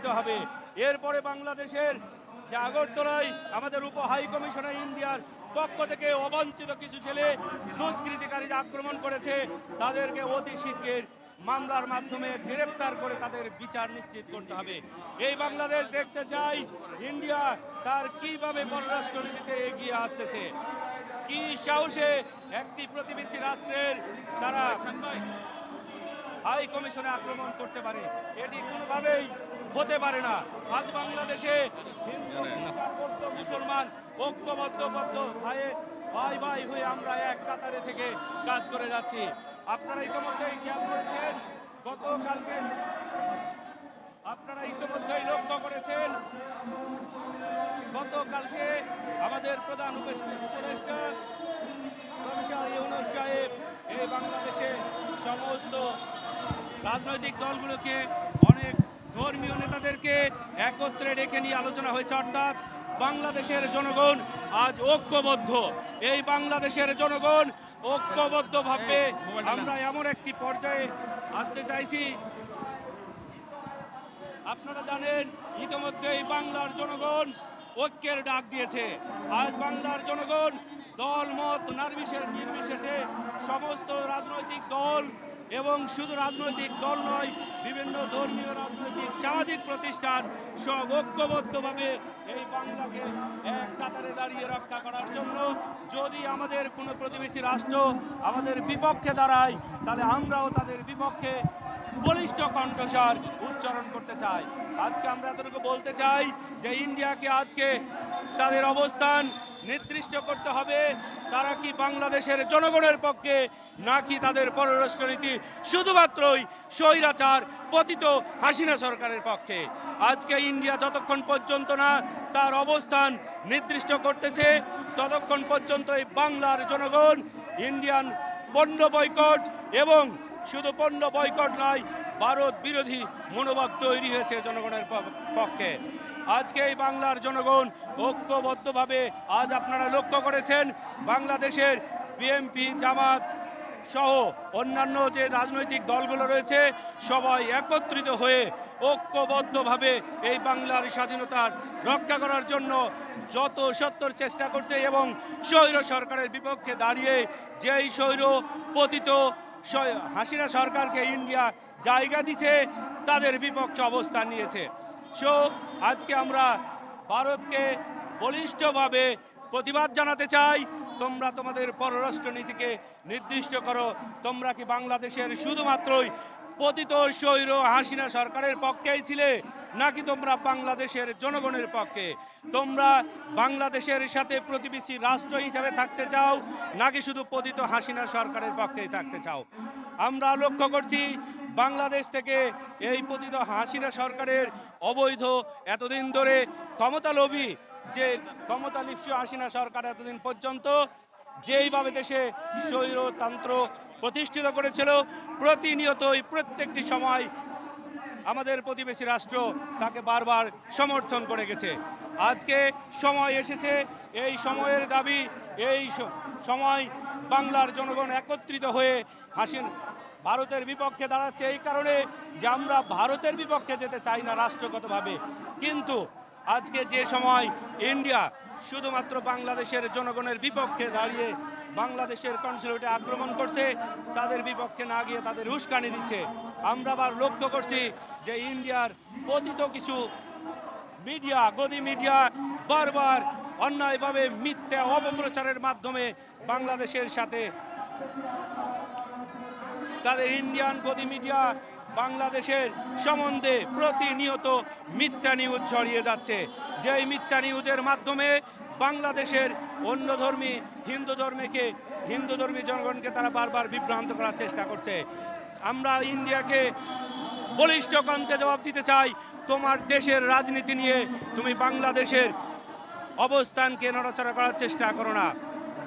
করতে হবে। এরপরে বাংলাদেশের যে আগরতলায় আমাদের উপ হাই কমিশনার ইন্ডিয়ার পক্ষ থেকে অবাঞ্ছিত কিছু ছেলে দুষ্কৃতিকারী আক্রমণ করেছে, তাদেরকে অতি শীঘ্রের মামলার মাধ্যমে গ্রেপ্তার করে তাদের বিচার নিশ্চিত করতে হবে। এই বাংলাদেশ দেখতে চাই, ইন্ডিয়া তার কীভাবে পররাষ্ট্রনীতিতে এগিয়ে আসতেছে। কি সাহসে একটি প্রতিবেশী রাষ্ট্রের তারা হাই কমিশনে আক্রমণ করতে পারে, এটি কোনোভাবেই হতে পারে না। আজ বাংলাদেশে মুসলমান ঐক্যবদ্ধ, বদ্ধ ভাইয়ে ভাই ভাই হয়ে আমরা এক কাতারে থেকে কাজ করে যাচ্ছি। আপনারা ইতিমধ্যেই খেয়াল করেছেন, গতকালকে আপনারা ইতিমধ্যেই লক্ষ্য করেছেন, গতকালকে আমাদের প্রধান উপদেষ্টা প্রফেসর ইউনুস সাহেব এই বাংলাদেশে সমস্ত রাজনৈতিক দলগুলোকে ধর্মীয় নেতাদেরকে একত্রে ডেকে নিয়ে আলোচনা হয়েছে, অর্থাৎ বাংলাদেশের জনগণ আজ ঐক্যবদ্ধ। এই বাংলাদেশের জনগণ ঐক্যবদ্ধভাবে আমরা এমন একটি পর্যায়ে আসতে চাইছি। আপনারা জানেন, ইতিমধ্যেই বাংলার জনগণ ঐক্যের ডাক দিয়েছে। আজ বাংলার জনগণ দল, মত নির্বিশেষে সমস্ত রাজনৈতিক দল এবং শুধু রাজনৈতিক দল নয়, বিভিন্ন ধর্মীয়, রাজনৈতিক, সামাজিক প্রতিষ্ঠান সব ঐক্যবদ্ধভাবে এই বাংলাকে এক কাতারে দাঁড়িয়ে রক্ষা করার জন্য যদি আমাদের কোনো প্রতিবেশী রাষ্ট্র আমাদের বিপক্ষে দাঁড়ায়, তাহলে আমরাও তাদের বিপক্ষে বলিষ্ঠ কণ্ঠস্বর উচ্চারণ করতে চাই। আজকে আমরা এতটুকু বলতে চাই যে ইন্ডিয়াকে আজকে তাদের অবস্থান নির্দিষ্ট করতে হবে তারা কি বাংলাদেশের জনগণের পক্ষে নাকি তাদের পররাষ্ট্রনীতি শুধুমাত্রই স্বৈরাচার, পতিত হাসিনা সরকারের পক্ষে? আজকে ইন্ডিয়া যতক্ষণ পর্যন্ত না তার অবস্থান নির্দিষ্ট করতেছে, ততক্ষণ পর্যন্ত এই বাংলার জনগণ ইন্ডিয়ান পণ্য বয়কট এবং শুধু পণ্য বয়কট নয়, ভারত বিরোধী মনোভাব তৈরি হয়েছে জনগণের পক্ষে। আজকে এই বাংলার জনগণ ঐক্যবদ্ধভাবে আজ আপনারা লক্ষ্য করেছেন, বাংলাদেশের বিএনপি জামাত সহ অন্যান্য যে রাজনৈতিক দলগুলো রয়েছে, সবাই একত্রিত হয়ে ঐক্যবদ্ধভাবে এই বাংলার স্বাধীনতার রক্ষা করার জন্য যত সত্তর চেষ্টা করছে এবং স্বৈর সরকারের বিপক্ষে দাঁড়িয়ে যেই স্বৈর পতিত হাসিনা সরকারকে ইন্ডিয়া জায়গা দিছে, তাদের বিপক্ষে অবস্থান নিয়েছে। সো আজকে আমরা ভারতকে বলিষ্ঠভাবে প্রতিবাদ জানাতে চাই। তোমরা তোমাদের পররাষ্ট্র নীতিকে নির্দিষ্ট করো। তোমরা কি বাংলাদেশের শুধুমাত্রই পতিত স্বৈর হাসিনা সরকারের পক্ষেই ছিলে, নাকি তোমরা বাংলাদেশের জনগণের পক্ষে? তোমরা বাংলাদেশের সাথে প্রতিবেশী রাষ্ট্র হিসাবে থাকতে চাও, নাকি শুধু পতিত হাসিনা সরকারের পক্ষেই থাকতে চাও? আমরা লক্ষ্য করছি বাংলাদেশ থেকে এই পতিত হাসিনা সরকারের অবৈধ এতদিন ধরে ক্ষমতা লোভী যে ক্ষমতা লিপ্স হাসিনা সরকার এতদিন পর্যন্ত যেইভাবে দেশে স্বৈরতন্ত্র প্রতিষ্ঠিত করেছিল, প্রতিনিয়তই প্রত্যেকটি সময় আমাদের প্রতিবেশী রাষ্ট্র তাকে বারবার সমর্থন করে গেছে। আজকে সময় এসেছে, এই সময়ের দাবি, এই সময় বাংলার জনগণ একত্রিত হয়ে হাসিন ভারতের বিপক্ষে দাঁড়াচ্ছে এই কারণে যে আমরা ভারতের বিপক্ষে যেতে চাই না রাষ্ট্রগতভাবে। কিন্তু আজকে যে সময় ইন্ডিয়া শুধুমাত্র বাংলাদেশের জনগণের বিপক্ষে দাঁড়িয়ে বাংলাদেশের কনসুলেটে আক্রমণ করছে, তাদের বিপক্ষে না গিয়ে তাদের উস্কানি দিচ্ছে। আমরা আবার লক্ষ্য করছি যে ইন্ডিয়ার পতিত কিছু মিডিয়া, গদি মিডিয়া বারবার অন্যায়ভাবে মিথ্যা অপপ্রচারের মাধ্যমে বাংলাদেশের সাথে তাদের ইন্ডিয়ান গদি মিডিয়া বাংলাদেশের সম্বন্ধে প্রতিনিয়ত মিথ্যা নিউজ ছড়িয়ে যাচ্ছে। যেই মিথ্যা নিউজের মাধ্যমে বাংলাদেশের অন্য ধর্মী হিন্দু ধর্মীকে, হিন্দু ধর্মী জনগণকে তারা বারবার বিভ্রান্ত করার চেষ্টা করছে। আমরা ইন্ডিয়াকে বলিষ্ঠ কণ্ঠে জবাব দিতে চাই, তোমার দেশের রাজনীতি নিয়ে তুমি বাংলাদেশের অবস্থানকে নড়াচড়া করার চেষ্টা করো না।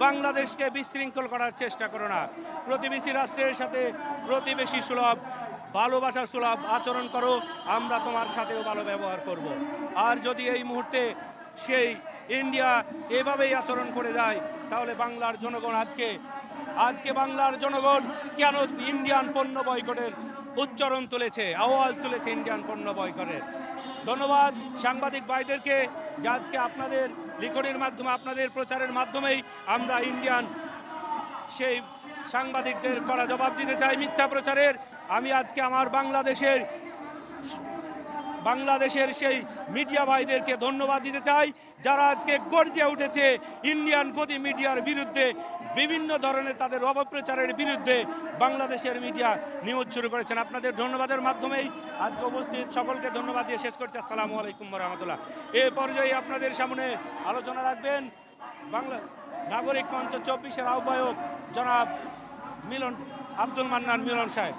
বাংলাদেশকে বিশৃঙ্খল করার চেষ্টা করো না প্রতিবেশী রাষ্ট্রের সাথে প্রতিবেশী সুলভ, ভালোবাসা সুলভ আচরণ করো, আমরা তোমার সাথেও ভালো ব্যবহার করব। আর যদি এই মুহূর্তে সেই ইন্ডিয়া এভাবেই আচরণ করে যায়, তাহলে বাংলার জনগণ আজকে আজকে বাংলার জনগণ কেন ইন্ডিয়ান পণ্য বয়কটের উচ্চারণ তুলেছে, আওয়াজ তুলেছে ইন্ডিয়ান পণ্য বয়কটের ধন্যবাদ সাংবাদিক ভাইদেরকে, যে আজকে আপনাদের লিখনের মাধ্যমে, আপনাদের প্রচারের মাধ্যমেই আমরা ইন্ডিয়ান সেই সাংবাদিকদের করা জবাব দিতে চাই মিথ্যা প্রচারের। আমি আজকে আমার বাংলাদেশের বাংলাদেশের সেই মিডিয়া ভাইদেরকে ধন্যবাদ দিতে চাই, যারা আজকে গর্জে উঠেছে ইন্ডিয়ান গদি মিডিয়ার বিরুদ্ধে, বিভিন্ন ধরনের তাদের অপপ্রচারের বিরুদ্ধে বাংলাদেশের মিডিয়া নিউজ শুরু করেছেন। আপনাদের ধন্যবাদের মাধ্যমেই আজকে উপস্থিত সকলকে ধন্যবাদ দিয়ে শেষ করছি। আসসালামু আলাইকুম রহমতুল্লাহ এ পর্যায়ে আপনাদের সামনে আলোচনা রাখবেন বাংলা নাগরিক মঞ্চ চব্বিশের আহ্বায়ক জনাব মিলন আব্দুল মান্নান মিলন সাহেব।